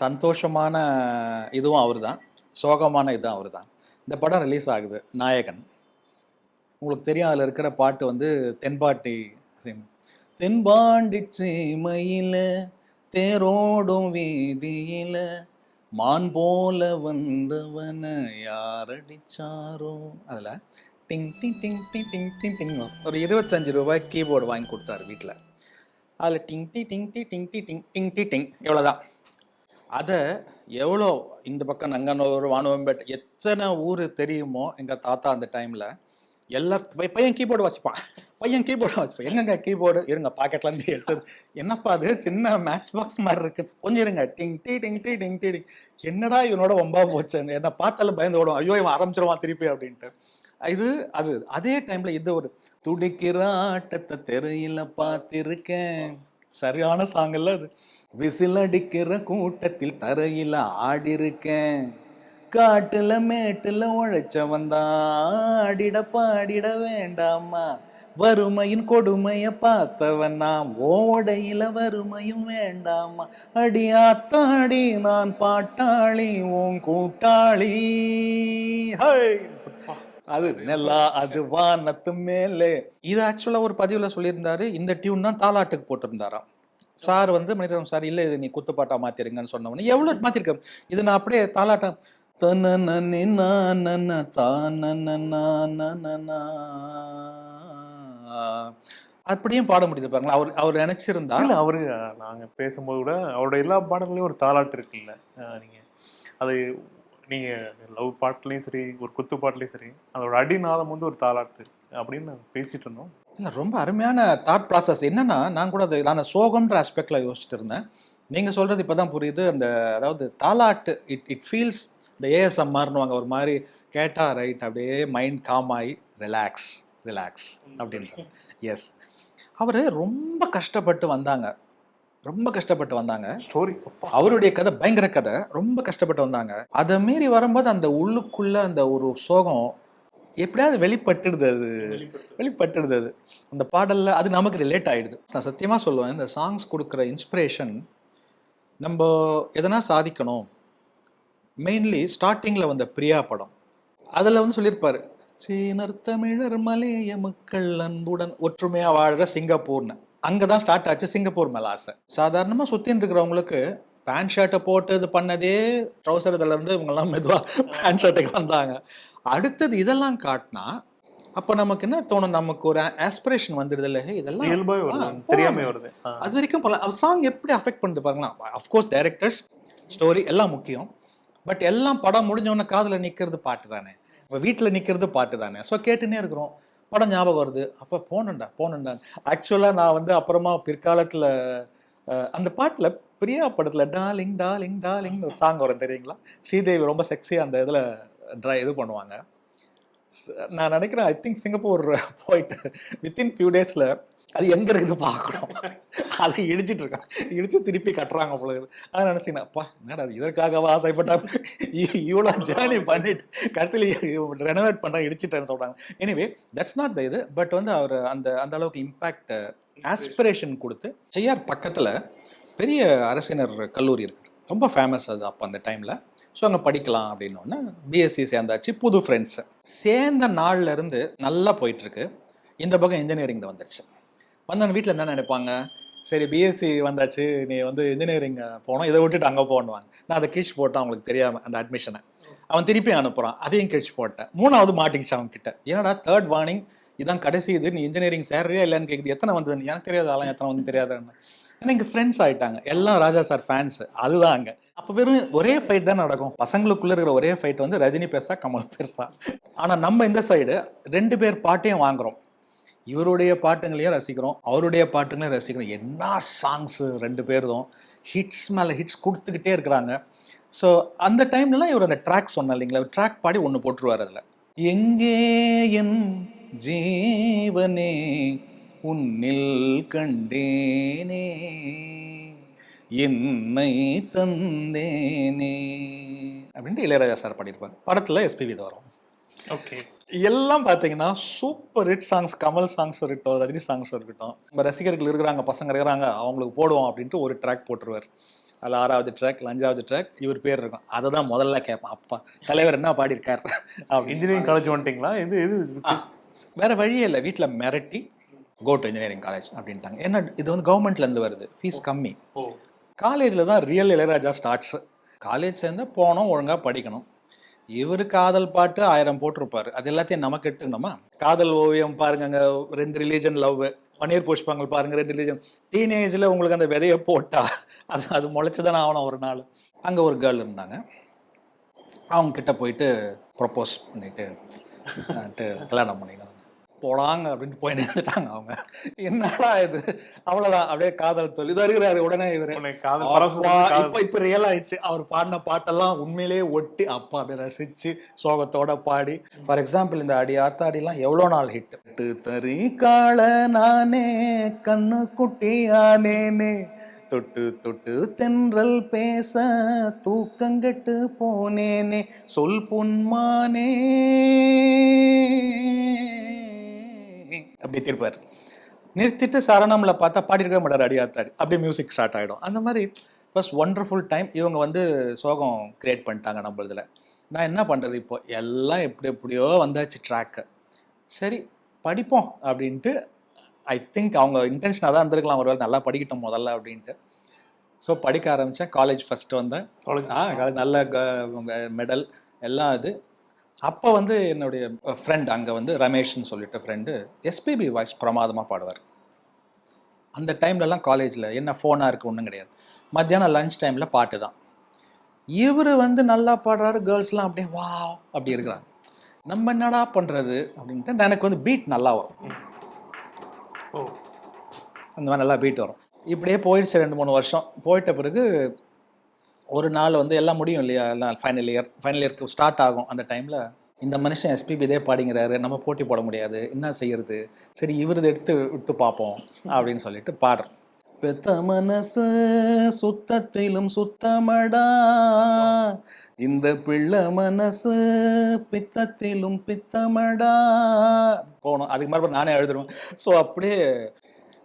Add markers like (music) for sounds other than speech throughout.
சந்தோஷமான இதுவும் அவர் தான் சோகமான இதுவும் அவர் தான் இந்த படம் ரிலீஸ் ஆகுது. நாயகன். உங்களுக்கு தெரியும் அதில் இருக்கிற பாட்டு வந்து தென்பாட்டி தென்பாண்டி சீமையில தேரோடும் வீதியில மான் போல வந்தவன யாரடிச்சாரோ? அதில் டிங் டிங் டிங் டிங் டிங் டிங் டிங் ஒரு இருபத்தஞ்சு ரூபாய் கீபோர்டு வாங்கி கொடுத்தாரு வீட்டில் அதில் டிங் டி டிங் டி டிங் டி டிங் டிங் டி டிங் இவ்வளோதான் அதை எவ்வளோ இந்த பக்கம் நங்கனூர் வானுவம்பேட் எத்தனை ஊர் தெரியுமோ எங்கள் தாத்தா அந்த டைமில் எல்லா பையன் கீபோர்டு வாசிப்பான். பையன் கீபோர்டு வாசிப்பான். எங்கங்க கீபோர்டு இருங்க பாக்கெட்லேருந்து எடுத்தது. என்னப்பா அது? சின்ன மேட்ச் பாக்ஸ் மாதிரி இருக்கு. கொஞ்சம் இருங்க. டிங் டி டிங் டி டிங் டி டிங் என்னடா இவனோட ஒம்பா போச்சு என்ன பார்த்தாலும் பயந்து ஓடும். ஐயோ இவன் ஆரம்பிச்சிருவான் திருப்பி அப்படின்ட்டு. இது அது அதே டைம்ல இது ஒரு துடிக்கிற ஆட்டத்தை தெருயில பார்த்துருக்கேன். சரியான சாங்கல்ல அது. விசில் அடிக்கிற கூட்டத்தில் தரையில ஆடி இருக்கேன் காட்டுல மேட்டுல உழைச்ச வந்தா ஆடிட பாடிட வேண்டாமா வறுமையின் கொடுமைய பார்த்தவன் நான். ஓடையில வறுமையும் வேண்டாமா அடியாத்தாடி நான் பாட்டாளி உன் கூட்டாளி. ஹை! அது நெல்லா அது வானத்து மேலே. இது ஆக்சுவலா ஒரு பதிவுல சொல்லியிருந்தாரு இந்த டியூன் தான் தாலாட்டுக்கு போட்டிருந்தாராம். சார் வந்து மணிரத்னம் சார் இல்ல இது நீ குத்துப்பாட்டா மாத்திருங்கன்னு சொன்ன உடனே எவ்வளவு மாத்திருக்கேன்? இது நான் அப்படியே தாலாட்டம் நானன தானனனானனனா. அப்படியும் பாட முடியுது பாருங்களா அவர் அவர் நினைச்சிருந்தா இல்ல அவரு அஹ், நாங்க பேசும்போது கூட அவரோட எல்லா பாடல்களையும் ஒரு தாலாட்டு இருக்குல்ல நீங்க அது நீங்க லவ் பாட்டுலயும் சரி ஒரு குத்து பாட்டுலயும் சரி அதோட அடிநாதம் வந்து ஒரு தாலாட்டு அப்படின்னு நாங்க பேசிட்டு இருந்தோம். இல்ல ரொம்ப அருமையான தாட் ப்ராசஸ் என்னன்னா நான் கூட அது நான் சோகம்ன்ற ஆஸ்பெக்ட்ல யோசிச்சுட்டு இருந்தேன். நீங்க சொல்றது இப்பதான் புரியுது. அந்த அதாவது தாலாட்டு இட் இட் ஃபீல்ஸ் இந்த ஏஎஸ்எம்ஆர்னுவாங்க ஒரு மாதிரி கேட்டா ரைட் அப்படியே மைண்ட் காம் ஆகி ரிலாக்ஸ் ரிலாக்ஸ் அப்படின்ற. எஸ் அவர் ரொம்ப கஷ்டப்பட்டு வந்தாங்க. ரொம்ப கஷ்டப்பட்டு வந்தாங்க. ஸ்டோரி அவருடைய கதை பயங்கர கதை ரொம்ப கஷ்டப்பட்டு வந்தாங்க. அதை மீறி வரும்போது அந்த உள்ளுக்குள்ள அந்த ஒரு சோகம் எப்படியாவது வெளிப்பட்டுடுது அது. வெளிப்பட்டுடுது. அது. அந்த பாடல்ல அது நமக்கு ரிலேட் ஆயிடுது. நான் சத்தியமா சொல்லுவேன் இந்த சாங்ஸ் கொடுக்குற இன்ஸ்பிரேஷன் நம்ம எதனா சாதிக்கணும். மெயின்லி ஸ்டார்டிங்கில் வந்த பிரியா படம். அதில் வந்து சொல்லியிருப்பாரு சீனர் தமிழர் மலேய மக்கள் அன்புடன் ஒற்றுமையா வாழ்ற சிங்கப்பூர்னு. அங்கே தான் ஸ்டார்ட் ஆச்சு சிங்கப்பூர் மேல ஆசை. சாதாரணமாக சுற்றின்னு இருக்கிறவங்களுக்கு பேண்ட் ஷர்ட்டை போட்டு இது பண்ணதே ட்ரௌசர் இதுல இருந்து இவங்கெல்லாம் மெதுவாக பேண்ட் ஷர்ட்டுக்கு வந்தாங்க. அடுத்தது இதெல்லாம் காட்டினா அப்போ நமக்கு என்ன தோணும்? நமக்கு ஒரு ஆஸ்பிரேஷன் வந்துடுது இல்லை இதெல்லாம் தெரியாம. வருது. அது வரைக்கும் போகலாம் சாங் எப்படி அஃபெக்ட் பண்ணுது பாருங்களா அஃப்கோர்ஸ் டைரக்டர்ஸ் ஸ்டோரி எல்லாம் முக்கியம். பட் எல்லாம் படம் முடிஞ்ச உடனே காதுல நிக்கிறது பாட்டு தானே? இப்போ வீட்டில் நிக்கிறது பாட்டு தானே? ஸோ கேட்டுனே இருக்கிறோம். படம் ஞாபகம் வருது. அப்போ போனண்டா போனண்டா ஆக்சுவலாக நான் வந்து அப்புறமா பிற்காலத்தில் அந்த பாட்டில் பிரியா படத்தில் டாலிங் டாலிங் டாலிங் ஒரு சாங் வரும் தெரியுங்களா? ஸ்ரீதேவி ரொம்ப செக்ஸியாக அந்த இதில் ட்ரை இது பண்ணுவாங்க. நான் நினைக்கிறேன் ஐ திங்க் சிங்கப்பூர் போயிட்டு வித்தின் ஃபியூ டேஸில் அது எங்க இருக்குது பார்க்கணும். அதை இடிச்சிட்டு இருக்கான். இடிச்சு திருப்பி கட்டுறாங்க போல அதை நினைச்சீங்கன்னா அப்பா என்னடா இதற்காகவா ஆசைப்பட்டா இவ்வளோ ஜேர்னி பண்ணிட்டு கடைசியில் ரெனோவேட் பண்ண இடிச்சிட்டேன்னு சொல்றாங்க. எனிவே தட்ஸ் நாட் த இது. பட் வந்து அவர் அந்த அந்த அளவுக்கு இம்பேக்ட் ஆஸ்பிரேஷன் கொடுத்து செய்யார் பக்கத்தில் பெரிய அரசினர் கல்லூரி இருக்குது. ரொம்ப ஃபேமஸ் அது அப்போ அந்த டைமில் ஸோ அங்கே படிக்கலாம் அப்படின்னு பிஎஸ்சி சேர்ந்தாச்சு புது ஃப்ரெண்ட்ஸு சேர்ந்த நாள்ல இருந்து நல்லா போயிட்டுருக்கு இந்த பக்கம் இன்ஜினியரிங் வந்துருச்சு. வந்தவன் வீட்டில் என்ன நினைப்பாங்க? சரி பிஎஸ்சி வந்தாச்சு நீ வந்து இன்ஜினியரிங் போனோம் இதை விட்டுட்டு அங்கே போகணுவாங்க நான் அதை கிழிச்சு போட்டேன் அவங்களுக்கு தெரியாமல் அந்த அட்மிஷனை அவன் திருப்பி அனுப்புகிறான் அதையும் கிழிச்சு போட்டேன். மூணாவது மாட்டிக்கிச்சு அவன் கிட்ட என்னடா தேர்ட் வார்னிங் இதான் கடைசி இது. நீ இன்ஜினியரிங் சேரறியா இல்லைன்னு கேட்குது எத்தனை வந்தது எனக்கு தெரியாத ஆளும் எத்தனை வந்து தெரியாதுன்னு. ஏன்னா இங்கே ஃப்ரெண்ட்ஸ் ஆயிட்டாங்க. எல்லாம் ராஜா சார் ஃபேன்ஸ் அதுதான் அங்கே. அப்போ வெறும் ஒரே ஃபைட் தான் நடக்கும். பசங்களுக்குள்ள இருக்கிற ஒரே ஃபைட் வந்து ரஜினி பேசா கமல் பேசா. ஆனால் நம்ம இந்த சைடு ரெண்டு பேர் பாட்டையும் வாங்குறோம். இவருடைய பாட்டுங்களையும் ரசிக்கிறோம் அவருடைய பாட்டுங்களையும் ரசிக்கிறோம். என்ன சாங்ஸு ரெண்டு பேர்தும். ஹிட்ஸ் மேலே ஹிட்ஸ் கொடுத்துக்கிட்டே இருக்கிறாங்க. ஸோ அந்த டைம்லலாம் இவர் அந்த ட்ராக் சொன்ன இல்லைங்களா? ட்ராக் பாடி ஒன்று போட்டுருவார் அதில். எங்கே என் ஜீவனே உன்னில் கண்டேனே என்னை தந்தேனே அப்படின்ட்டு இளையராஜா சார் பாடியிருப்பார். படத்தில் எஸ்பிவி வரும். ஓகே எல்லாம் பார்த்தீங்கன்னா super hit songs Kamal songs இருக்கட்டும் ரஜினி சாங்ஸ் இருக்கட்டும். நம்ம ரசிகர்கள் இருக்கிறாங்க பசங்க இருக்கிறாங்க அவங்களுக்கு போடுவோம் அப்படின்ட்டு ஒரு ட்ராக் போட்டுருவார். அதில் ஆறாவது ட்ராக் அஞ்சாவது ட்ராக் இவர் பேர் இருக்கும். அதை தான் முதல்ல கேட்பேன். அப்பா தலைவர் என்ன பாடியிருக்கார்? இன்ஜினியரிங் காலேஜ் வந்துட்டீங்களா? இது இது வேற வழியே இல்லை. வீட்டில் மிரட்டி கோ டு இன்ஜினியரிங் காலேஜ் அப்படின்ட்டாங்க. என்ன இது வந்து கவர்மெண்ட்ல இருந்து வருது. ஃபீஸ் கம்மி. காலேஜில் தான் ரியல் இளையராஜா ஸ்டார்ட்ஸ் காலேஜ் சேர்ந்து போனோம் ஒழுங்காக படிக்கணும். இவர் காதல் பாட்டு ஆயிரம் போட்டிருப்பாரு. அது எல்லாத்தையும் நமக்கு எடுத்துக்கணுமா? காதல் ஓவியம் பாருங்க அங்க ரெண்டு ரிலீஜன் லவ் பன்னீர் புஷ்பங்கள் பாருங்க ரெண்டு ரிலீஜன் டீனேஜில் உங்களுக்கு அந்த விதையை போட்டா அது அது முளைச்சுதானே ஆகணும் ஒரு நாள். அங்கே ஒரு கேர்ள் இருந்தாங்க. அவங்க கிட்ட போயிட்டு ப்ரப்போஸ் பண்ணிட்டு கல்யாணம் பண்ணிக்கலாம் போடாங்க அப்படின்ட்டு போய் நின்றுட்டாங்க அவங்க. என்னடா இது? அவ்வளவுதான். அப்படியே காதல் தொழில் இது இருக்கிறாரு உடனே இவரு. இப்ப இப்ப ரியல் ஆயிடுச்சு. அவர் பாடின பாட்டெல்லாம் உண்மையிலேயே ஒட்டி அப்பா அப்படியே ரசிச்சு சோகத்தோட பாடி. ஃபார் எக்ஸாம்பிள் இந்த அடி ஆத்தாடிலாம் எவ்வளோ நாள் ஹிட் தறி கால நானே கண்ணு குட்டி ஆனேனே. தொட்டு தொட்டு தென்றல் பேச தூக்கங்கெட்டு போனேனே. சொல் பொன்மானே. அப்படி திருப்பார். நிறுத்திட்டு சரணம்ல பார்த்தா பாடிருக்கவே மாட்டார் அடியாத்தாடி அப்படியே மியூசிக் ஸ்டார்ட் ஆகிடும் அந்த மாதிரி ஃபர்ஸ்ட் ஒண்டர்ஃபுல் டைம் இவங்க வந்து சோகம் கிரியேட் பண்ணிட்டாங்க நம்மளதுல நான் என்ன பண்ணுறது இப்போ? எல்லாம் எப்படி எப்படியோ வந்தாச்சு ட்ராக்கு சரி படிப்போம் அப்படின்ட்டு ஐ திங்க் அவங்க இன்டென்ஷனாக தான் இருந்திருக்கலாம். ஒருவேளை நல்லா படிக்கட்டும் முதல்ல அப்படின்ட்டு. ஸோ படிக்க ஆரம்பித்தேன் காலேஜ் ஃபஸ்ட்டு வந்தேன். College. ஆ நல்ல மெடல் எல்லாம் இது அப்போ வந்து என்னுடைய ஃப்ரெண்ட் அங்கே வந்து ரமேஷ்னு சொல்லிட்டு ஃப்ரெண்டு எஸ்பிபி வாய்ஸ் பிரமாதமாக பாடுவார். அந்த டைம்லலாம் காலேஜில் என்ன ஃபோனாக இருக்குது ஒன்றும் கிடையாது. மத்தியானம் லஞ்ச் டைமில் பாட்டு தான். இவர் வந்து நல்லா பாடுறாரு கேர்ள்ஸ்லாம் அப்படியே வா அப்படி இருக்கிறாங்க. நம்ம என்னடா பண்ணுறது அப்படின்ட்டு எனக்கு வந்து பீட் நல்லா வரும். ஓ. அந்த மாதிரி நல்லா பீட் வரும். இப்படியே போயிடுச்சு ரெண்டு மூணு வருஷம். போயிட்ட பிறகு ஒரு நாள் வந்து எல்லாம் முடியும் இல்லையா? எல்லாம் ஃபைனல் இயர் ஃபைனல் இயர்க்கு ஸ்டார்ட் ஆகும் அந்த டைமில் இந்த மனுஷன் எஸ்பிபி இதே பாடிங்கிறாரு நம்ம போட்டி போட முடியாது என்ன செய்யறது? சரி இவரது எடுத்து விட்டு பார்ப்போம் அப்படின்னு சொல்லிட்டு பாடுறோம். பெத்த மனசு சுத்தத்திலும் சுத்தமடா. இந்த பிள்ளை மனசு பித்தத்திலும் பித்தமடா. போகணும். அதுக்கு மாதிரி நானே எழுதுருவேன். ஸோ அப்படியே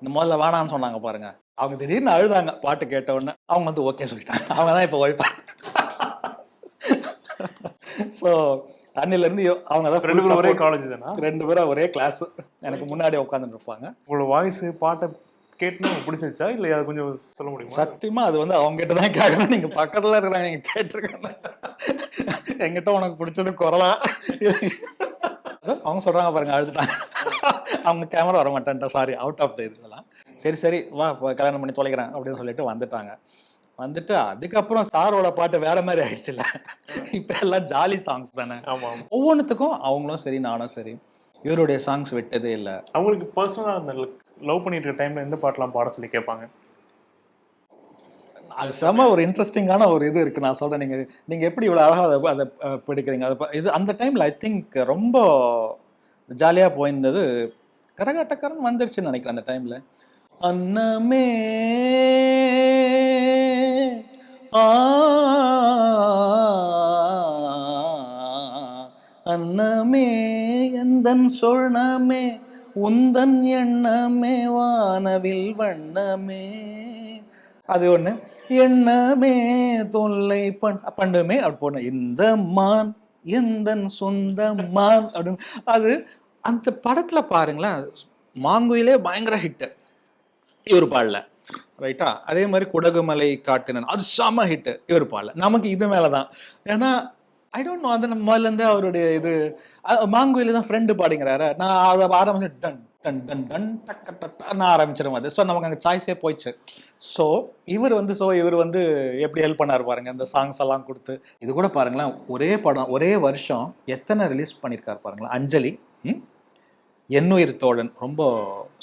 இந்த முதல்ல வேணான்னு சொன்னாங்க பாருங்க. அவங்க திடீர்னு அழுதாங்க பாட்டு கேட்ட உடனே. அவங்க வந்து ஓகே சொல்லிட்டாங்க. அவங்க தான் இப்போ ஒய்ஃபா ஸோ அன்னிலேருந்து அவங்க தான் ரெண்டு பேரும் ஒரே. காலேஜ் தானா? ரெண்டு பேரும் ஒரே கிளாஸ் எனக்கு முன்னாடி உட்காந்துட்டு இருப்பாங்க. உங்களோட வாய்ஸ் பாட்டை கேட்டு பிடிச்சிருச்சா? இல்லை அதை கொஞ்சம் சொல்ல முடியுமா? சத்தியமா அது வந்து அவங்க கிட்ட தான் கேட்கணும். நீங்க பக்கத்துல இருக்கிறாங்க நீங்க கேட்டிருக்கணும். என்கிட்ட உனக்கு பிடிச்சது குரலா? அவங்க சொல்றாங்க பாருங்க அழுதுட்டாங்க. அவங்க கேமரா வர மாட்டேன்ட்டா சாரி அவுட் ஆஃப் த இதெல்லாம். சரி சரி வா கல்யாணம் பண்ணி தொலைக்கிறேன் அப்படின்னு சொல்லிட்டு வந்துட்டாங்க. வந்துட்டு அதுக்கப்புறம் சாரோட பாட்டு வேற மாதிரி ஆயிடுச்சுல. இப்ப எல்லாம் ஜாலி சாங்ஸ் தானே. ஒவ்வொன்றுத்துக்கும் அவங்களும் சரி நானும் சரி. இவருடைய சாங்ஸ் விட்டதே இல்லை. அவங்களுக்கு பர்சனலாக அந்த லவ் பண்ணிட்டு இருக்க டைம்ல எந்த பாட்டெல்லாம் பாட சொல்லி கேட்பாங்க? அது செம ஒரு இன்ட்ரெஸ்டிங்கான ஒரு இது இருக்கு. நான் சொல்றேன் நீங்க நீங்க எப்படி இவ்வளவு அழகா அதை அதை பிடிக்கிறீங்க? அதை இது அந்த டைம்ல ஐ திங்க் ரொம்ப ஜாலியா போயிருந்தது கரகாட்டக்காரன் வந்துருச்சுன்னு நினைக்கிறேன் அந்த டைம்ல அன்னமே. ஆ. அன்னமே எந்தன் சொர்ணமே உந்தன் எண்ணமே வானவில் வண்ணமே. அது ஒண்ணு. எண்ணமே தொல்லை பண் பண்ணுமே அப்படி போன இந்த மான் எந்தன் சொந்த மான் அப்படின்னு. அது அந்த படத்துல பாருங்களேன் மாங்குயிலே பயங்கர ஹிட்டு இவர் பாடல. ரைட்டா அதே மாதிரி குடகுமலை காட்டினன். அது செம ஹிட் இவர் பாடல. நமக்கு இது மேலதான். ஏன்னா ஐ டோன்ட் நோ அந்த நம்ம முதல்ல இருந்தே அவருடைய இது மாங்குயில தான் ஃப்ரெண்டு பாடுங்கிறாரு. நான் அதை ஆரம்பிச்சு டன் டன் டன் டன் டக்க டக் நான் ஆரம்பிச்சிடும் அது. ஸோ நமக்கு அங்கே சாய்ஸே போயிடுச்சு. ஸோ இவர் வந்து ஸோ இவர் வந்து எப்படி ஹெல்ப் பண்ணார் பாருங்க இந்த சாங்ஸ் எல்லாம் கொடுத்து. இது கூட பாருங்களேன் ஒரே படம் ஒரே வருஷம் எத்தனை ரிலீஸ் பண்ணியிருக்காரு பாருங்களேன். அஞ்சலி ம்? எண்ணுயிர் தோழன். ரொம்ப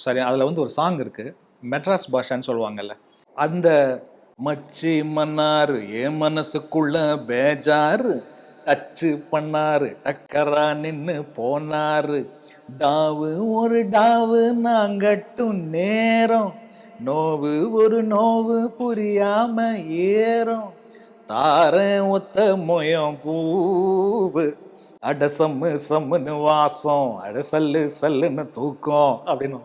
சரி அதில் வந்து ஒரு சாங் இருக்குது மெட்ராஸ் பாஷான்னு சொல்லுவாங்கல்ல. அந்த மச்சி மன்னாரு ஏ மனசுக்குள்ள பேஜாரு டச்சு பண்ணாரு டக்கரா நின்னு போனாரு. டாவு ஒரு டாவு நாங்கட்டும் நேரம். நோவு ஒரு நோவு புரியாம ஏறும். தார ஒத்த மொயம் பூவு அட சம்மு சம்முன்னு வாசம் அட சல்லு சல்லுன்னு தூக்கம் அப்படின்னு.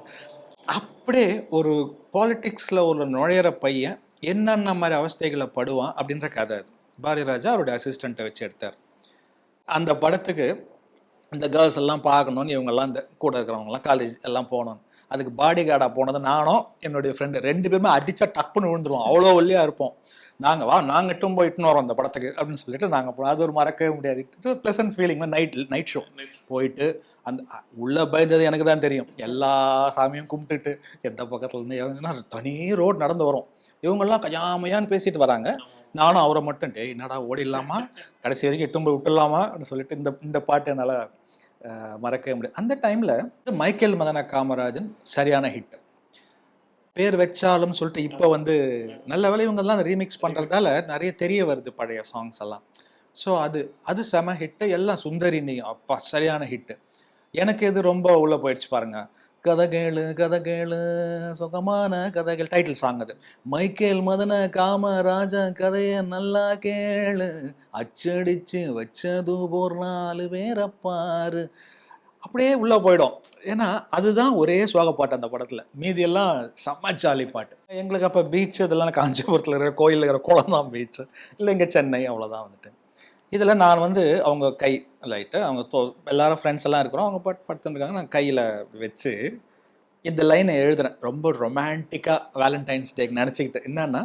அப்படியே ஒரு பாலிட்டிக்ஸில் ஒரு நுழையிற பையன் என்னென்ன மாதிரி அவஸ்தைகளை படுவான் அப்படின்ற கதை அது. பாரதிராஜா அவருடைய அசிஸ்டண்ட்டை வச்சு எடுத்தார். அந்த படத்துக்கு இந்த கேர்ள்ஸ் எல்லாம் பார்க்கணும்னு இவங்கெல்லாம் இந்த கூட இருக்கிறவங்கலாம் காலேஜ் எல்லாம் போகணும்னு. அதுக்கு பாடி கார்டாக போனது நானும் என்னுடைய ஃப்ரெண்டு ரெண்டு பேருமே அடித்தா டப்புன்னு விழுந்துருவோம். அவ்வளோ ஒல்லியாக இருப்போம். நாங்கள் வா நாங்கள் இட்டும் போய் இட்டுன்னு வரோம் அந்த படத்துக்கு அப்படின்னு சொல்லிட்டு நாங்கள் அது ஒரு மறக்கவே முடியாது. Pleasant feeling night night show போயிட்டு அந்த உள்ள பயந்தது எனக்கு தான் தெரியும். எல்லா சாமியும் கும்பிட்டுட்டு எந்த பக்கத்துல இருந்து எவங்கன்னா தனி ரோட் நடந்து வரும். இவங்கெல்லாம் கஜாமையான்னு பேசிட்டு வராங்க. நானும் அவரை மட்டும் டேய் என்னடா ஓடிடலாமா? கடைசி வரைக்கும் எட்டும் போய் விட்டுடலாமா? அப்படின்னு சொல்லிட்டு இந்த இந்த பாட்டு என்னால் மறக்கவே முடியாது. அந்த டைமில் மைக்கேல் மதன காமராஜன் சரியான ஹிட் பேர் வச்சாலும் சொல்லிட்டு இப்போ வந்து நல்ல வேலை இவங்கெல்லாம் ரீமிக்ஸ் பண்ணுறதால நிறைய தெரிய வருது பழைய சாங்ஸ் எல்லாம். ஸோ அது அது செம ஹிட்டு எல்லாம் சுந்தரி நீ அப்பா சரியான ஹிட்டு எனக்கு இது ரொம்ப உள்ளே போயிடுச்சு பாருங்க. கதை கேளு கதை கேளு சுகமான கதைகள் டைட்டில் சாங் அது. மைக்கேல் மதன காமராஜ கதைய நல்லா கேளு. அச்சடிச்சு வச்சது ஒரு நாலு பேரை பாரு. அப்படியே உள்ளே போயிடும். ஏன்னா அதுதான் ஒரே சோக பாட்டு அந்த படத்தில். மீதியெல்லாம் செம்ம ஜாலி பாட்டு. எங்களுக்கு அப்போ பீச் இதெல்லாம் காஞ்சிபுரத்தில் இருக்கிற கோயிலில் இருக்கிற குளம் தான் பீச் இல்லை இங்கே சென்னை அவ்வளோதான் வந்துட்டு. இதில் நான் வந்து அவங்க கை லைட்டு அவங்க தோ எல்லாரும் ஃப்ரெண்ட்ஸ் எல்லாம் இருக்கிறோம். அவங்க பட் படுத்துருக்காங்க நான் கையில் வச்சு இந்த லைனை எழுதுறேன். ரொம்ப ரொமான்டிக்காக வேலண்டைன்ஸ் டேக்கு நினச்சிக்கிட்டு. என்னன்னா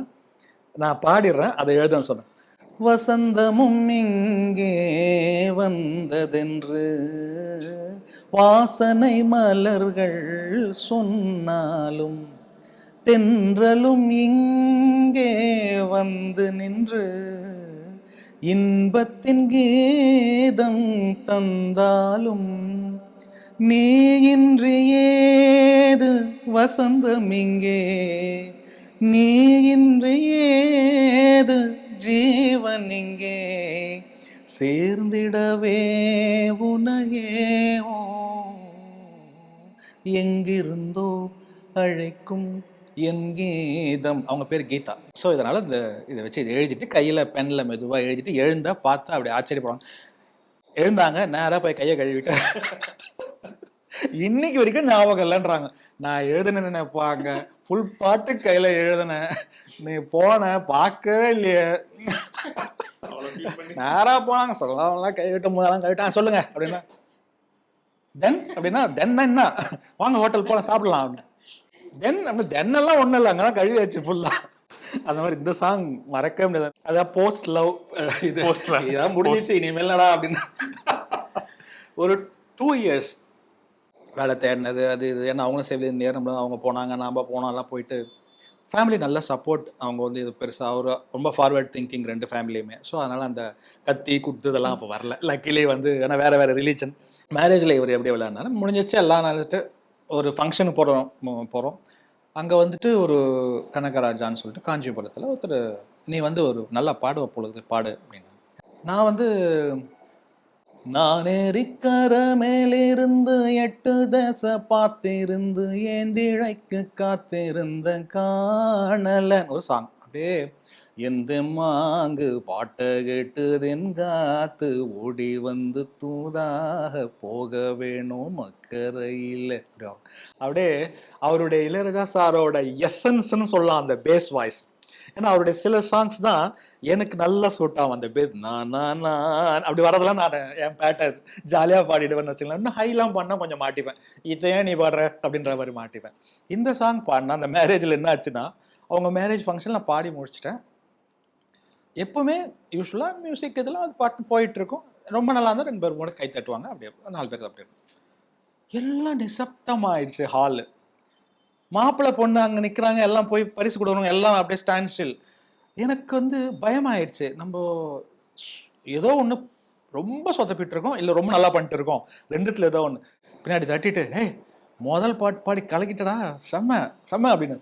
நான் பாடிடுறேன் அதை எழுதுன்னு சொன்னேன். வசந்தமும் இங்கே வந்ததென்று வாசனை மலர்கள் சொன்னாலும் தென்றலும் இங்கே வந்து நின்று இன்பத்தின் கீதம் தந்தாலும் நீ இன்று ஏது வசந்தம் இங்கே. நீ இன்று ஏது ஜீவன் இங்கே. சேர்ந்திடவே உனையே ஓ எங்கிருந்தோ அழைக்கும் என் கீதம். அவங்க பேர் கீதா. ஸோ இதனால் இந்த இதை வச்சு இதை எழுதிட்டு கையில் பெனில் மெதுவாக எழுதிட்டு எழுந்தா பார்த்தா அப்படி ஆச்சரியப்படுவாங்க. எழுந்தாங்க நேராக போய் கையை கழுவிட்டு (laughs) இன்னைக்கு வரைக்கும் ஞாபகம் இல்லைன்றாங்க. நான் எழுதுனேன்னு நினைப்பாங்க. ஃபுல் பாட்டு கையில் எழுதுனேன் நீ போன பார்க்கவே இல்லையே. நேரா போனாங்க. சொல்லலாம் கை விட்ட முதலாம் கழிட்டாங்க சொல்லுங்க. அப்படின்னா தென் அப்படின்னா தென் என்ன? வாங்க ஹோட்டல் போலாம் சாப்பிடலாம் அப்படின்னு. தென் அப்படி தென் எல்லாம் ஒண்ணும் இல்லை. அங்கதான் கழுவியாச்சு ஃபுல்லா அந்த மாதிரி இந்த சாங் மறக்கவே முடியாது. அதான் போஸ்ட் லவ் இது. இதான் முடிஞ்சிச்சு. இனிமேலடா அப்படின்னு. ஒரு டூ இயர்ஸ் வேலை தேடினது அது இது. ஏன்னா அவங்களும் சேவை நேரம் அவங்க போனாங்க நாம் போனோம் எல்லாம் போயிட்டு ஃபேமிலி நல்ல சப்போர்ட் அவங்க வந்து இது பெருசாக ஒரு ரொம்ப ஃபார்வர்ட் திங்கிங் ரெண்டு ஃபேமிலியுமே ஸோ அதனால் அந்த கத்தி குத்து இதெல்லாம் அப்போ வரல. லக்கிலி வந்து ஏன்னா வேறு வேறு ரிலீஜன் மேரேஜில் இவர் எப்படி விளையாடினாலும் முடிஞ்சிச்சு எல்லாம் நடந்துட்டு ஒரு ஃபங்க்ஷனுக்கு போகிறோம் போகிறோம் அங்கே வந்துட்டு ஒரு கனகராஜான்னு சொல்லிட்டு காஞ்சிபுரத்தில் ஒருத்தர் நீ வந்து ஒரு நல்லா பாடுவ பொழுது பாடு அப்படின்னு நான் வந்து நான் எரிக்கர மேலிருந்து எட்டு தச பார்த்திருந்து ஏந்திழைக்கு காத்திருந்த காணலன். ஒரு சாங் அப்படியே எந்த மாங்கு பாட்ட கேட்டுதென் காத்து ஓடி வந்து தூதாக போக வேணும் அக்கறையில் அப்படியே அவருடைய இளையராஜா சாரோட எசன்ஸ்ன்னு சொல்லலாம் அந்த பேஸ் வாய்ஸ் ஏன்னா அவருடைய சில சாங்ஸ் தான் எனக்கு நல்லா சூட் ஆகும். அந்த பேஸ் நான் நான் நான் அப்படி வரதெல்லாம் நான் என் பேட்டர் ஜாலியாக பாடிடுவேன்னு வச்சுக்கலாம் இன்னும் ஹைலாம் பாடினா கொஞ்சம் மாட்டிப்பேன். இதை ஏன் நீ பாடுற? அப்படின்ற மாதிரி மாட்டிப்பேன். இந்த சாங் பாடினா அந்த மேரேஜில் என்ன ஆச்சுன்னா அவங்க மேரேஜ் ஃபங்க்ஷன் நான் பாடி முடிச்சிட்டேன். எப்பவுமே யூஸ்வலாக மியூசிக் இதெல்லாம் அது பாட்டு போயிட்டுருக்கும். ரொம்ப நல்லா இருந்தால் ரெண்டு பேர் மூணு கை தட்டுவாங்க. அப்படியே நாலு பேர் அப்படியே. எல்லாம் நிசப்தமாயிடுச்சு ஹாலு மாப்பிள்ளை பொண்ணு அங்கே நிற்கிறாங்க எல்லாம் போய் பரிசு கொடுக்கணும் எல்லாம் அப்படியே ஸ்டாண்ட் ஸ்டில் எனக்கு வந்து பயமாயிடுச்சு. நம்ம ஏதோ ஒன்று ரொம்ப சொத்தப்பிட்டு இருக்கோம் இல்லை ரொம்ப நல்லா பண்ணிட்டு இருக்கோம். ரெண்டுத்தில் ஏதோ ஒன்று பின்னாடி தட்டிட்டு ஏய் முதல் பாட்டு பாடி கலக்கிட்டடா செம்ம செம்ம அப்படின்னு.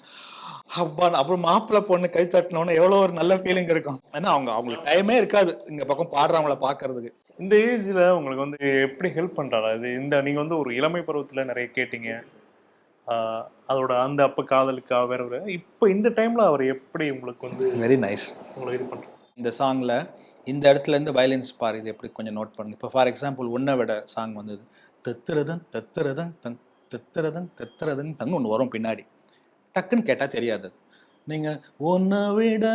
அப்பா அப்புறம் மாப்பிள்ளை பொண்ணு கை தட்டினோன்னு எவ்வளோ ஒரு நல்ல ஃபீலிங் இருக்கும். ஏன்னா அவங்க அவங்களுக்கு டைமே இருக்காது இங்கே பக்கம் பாடுறவங்கள பார்க்கறதுக்கு இந்த ஏஜில் உங்களுக்கு வந்து எப்படி ஹெல்ப் பண்றாரா? இது இந்த நீங்கள் வந்து ஒரு இளமை பருவத்தில் நிறைய கேட்டீங்க. அதோட அந்த அப்ப காதலுக்கா வேற இப்போ இந்த டைம்ல அவர் எப்படி உங்களுக்கு வந்து வெரி நைஸ் உங்களை இது பண்றாரு இந்த சாங்கில் இந்த இடத்துல இருந்து வயலன்ஸ் பாரு இது எப்படி கொஞ்சம் நோட் பண்ணுங்க இப்போ ஃபார் எக்ஸாம்பிள் உன்னை விட சாங் வந்தது தெத்துறதன் தெத்துறதன் தங் தெத்துறதன் தெத்துறதன் தங்க ஒன்று வரும் பின்னாடி டக்குன்னு கேட்டால் தெரியாது அது நீங்க உன்னை விட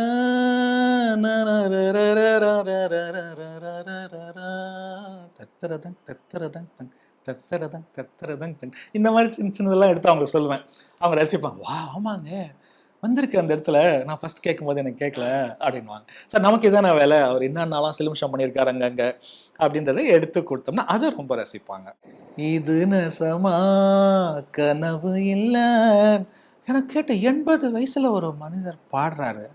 தத்தரதங் தத்தரதங் தங் தத்தரதங் தத்தரதங் இந்த மாதிரி சின்ன சின்னதெல்லாம் எடுத்து அவங்க சொல்லுவேன். அவங்க ரசிப்பாங்க வா ஆமாங்க. வந்திருக்கு அந்த இடத்துல. நான் ஃபர்ஸ்ட் கேட்கும்போது எனக்கு கேட்கல அப்படின்வாங்க சார் நமக்கு இதான வேலை. அவர் என்னென்னலாம் சிலிமிஷம் பண்ணியிருக்காரு அங்கங்க அப்படின்றத எடுத்து கொடுத்தோம்னா அதை ரொம்ப ரசிப்பாங்க. இது நெசமா கனவு இல்லை. எனக்கு கேட்ட எண்பது வயசுல ஒரு மனிதர் பாடுறாரு.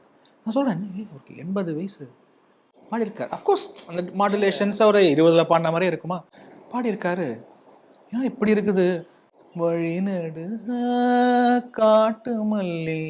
நான் சொல்றேன் ஒரு எண்பது வயசு பாடியிருக்காரு. அஃப்கோர்ஸ் அந்த மாடுலேஷன்ஸ் அவர் இருபதுல பாடின மாதிரி இருக்குமா? பாடியிருக்காரு. ஏன்னா இப்படி இருக்குது? வழி நடு காட்டு மல்லி.